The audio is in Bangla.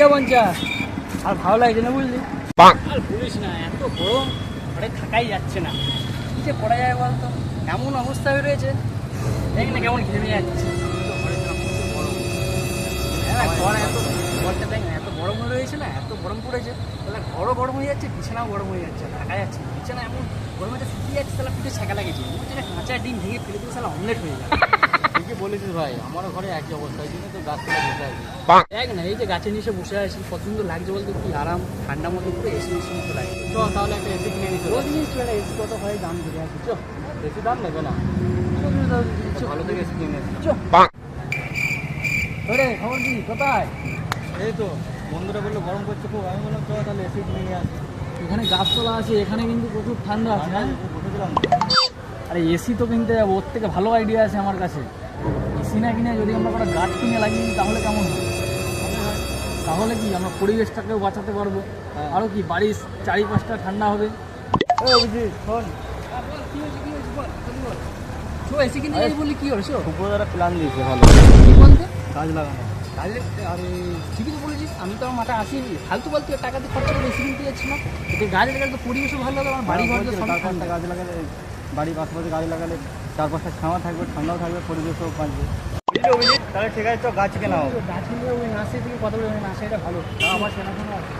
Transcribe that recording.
দিয়ে পঞ্চাশ আর ভালো লাগছে না বুঝলি? আর বলিস না এত গরম ঘরে থাকাই যাচ্ছে না। কি যে করা যায় বলতো? এমন অবস্থা হয়ে রয়েছে। দেখ না কেমন ঘেমে যাচ্ছে। ঘরে। হ্যাঁ ঘর এত ঘরটা দেখ না এত গরম হয়ে রয়েছে না এত গরম পড়েছে। তাহলে ঘরও গরম হয়ে যাচ্ছে বিছানাও গরম হয়ে যাচ্ছে থাকা যাচ্ছে না। বিছানা এমন গরমে শুকিয়ে যাচ্ছে তাহলে পিঠে ছেঁকা লাগেছে কাঁচা ডিম ভেঙে ফেলে দিয়ে তাহলে অমলেট হয়ে যাবে। ঠিকই বলেছিস ভাই? আমারও ঘরে একই অবস্থা এই জন্য তো গাছতলা বসে আছি। দেখ না এই যে গাছের নিচে বসে আছি সুন্দর লাগছে বলতে কি আরাম ঠান্ডা মতো পুরো এসি এসি মতো লাগে চ তাহলে একটা এসি কিনে নিতে রোজ জিনিস চলে এসি কত হয় দাম ধরে আছে। চো বেশি দাম নেবে না। ভালো থেকে এসি কিনে নিতে চো ওরে খবর কি? কোথায়? এই তো বন্ধুরা বলল গরম করছে খুব আমি বললাম চ তাহলে এসি কিনে নিয়ে আসি। এখানে গাছতলা আছে এখানে কিন্তু প্রচুর ঠান্ডা আছে হ্যাঁ আরে এসি তো কিনতে যাব ওর থেকে ভালো আইডিয়া আছে আমার কাছে। এসি না কিনে যদি আমরা কোনো গাছ কিনে লাগিয়ে দিই তাহলে কেমন হয়? তাহলে কি আমরা পরিবেশটাকেও বাঁচাতে পারব? হ্যাঁ। আরও কি বাড়ির চারিপাশটা ঠান্ডা হবে? এসি কিনতে যাই কি হলো প্ল্যান দিয়েছে ভালো। কি বলতে? লাগানো। তাহলে আরে ঠিকই তো বলেছিস আমি তো আমার আসিনি ফালতু ফালতু টাকা দিয়ে খরচা করে এসি কিনতে যাচ্ছি না। এতে গাছ লাগালে তো পরিবেশও ভালো হবে আমার বাড়ি ঘর ঠান্ডা পাঁচটা গাছ লাগালে বাড়ির পাশাপাশি গাছ লাগালে চার পাঁচটা ছাওয়া থাকবে ঠান্ডাও থাকবে পরিবেশও বাঁচবে অভিজিৎ তাহলে ঠিক আছে তো গাছ কেনা হবে গাছ নিয়ে ওই নার্সারি থেকে কথা বলে ওই নার্সারিটা ভালো। আমার চেনাশোনা আছে